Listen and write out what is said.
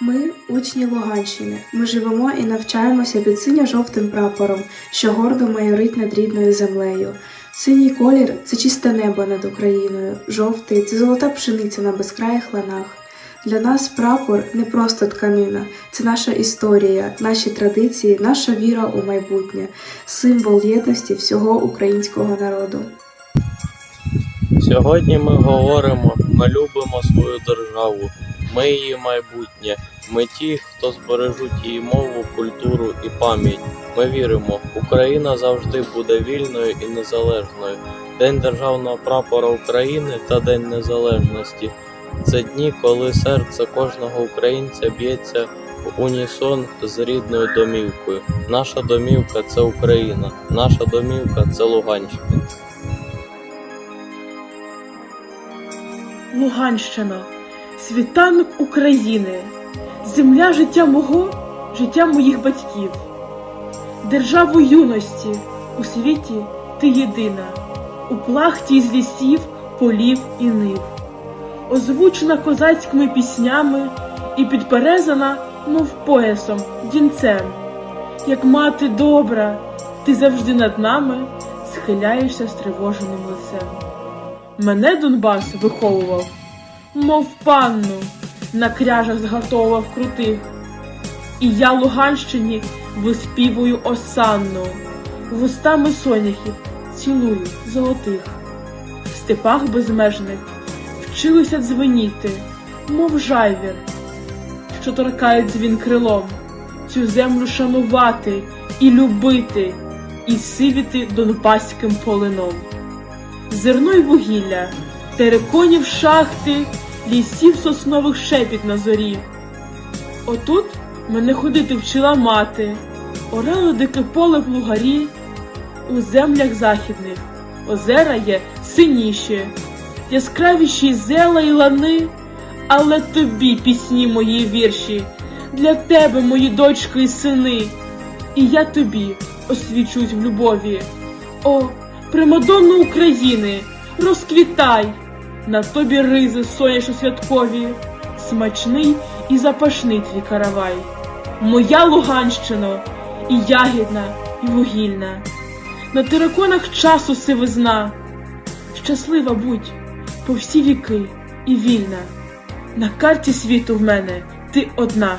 Ми учні Луганщини. Ми живемо і навчаємося під синьо-жовтим прапором, що гордо майорить над рідною землею. Синій колір це чисте небо над Україною, жовтий це золота пшениця на безкраїх ланах. Для нас прапор не просто тканина, це наша історія, наші традиції, наша віра у майбутнє, символ єдності всього українського народу. Сьогодні ми говоримо, ми любимо свою державу, ми її майбутнє. Ми ті, хто збережуть її мову, культуру і пам'ять. Ми віримо, Україна завжди буде вільною і незалежною. День державного прапора України та День Незалежності це дні, коли серце кожного українця б'ється в унісон з рідною домівкою. Наша домівка це Україна, наша домівка це Луганщина. Луганщина, світанок України, земля життя мого, життя моїх батьків, державу юності у світі ти єдина, у плахті з лісів, полів і нив, озвучена козацькими піснями і підперезана, мов поясом, вінцем. Як мати добра, ти завжди над нами схиляєшся стривоженим лицем. Мене Донбас виховував, мов панну, на кряжах згартовував крутих. І я Луганщині виспівую осанну, вустами соняхів цілую золотих. В степах безмежних вчилися дзвеніти, мов жайвір, що торкає дзвін крилом, цю землю шанувати і любити, і сивіти донбаським полином зерно й вугілля, териконів шахти, лісів соснових шепіт на зорі. Отут мене ходити вчила мати, орало дике поле в лугарі, у землях західних озера є синіші, яскравіші зела й лани, але тобі пісні мої вірші, для тебе, мої дочки і сини, і я тобі освічусь в любові. О, Примадонна України, розквітай, на тобі ризи соняшо святкові, смачний і запашний твій каравай. Моя Луганщина і ягідна, і вугільна, на териконах часу сивизна. Щаслива будь по всі віки і вільна. На карті світу в мене ти одна.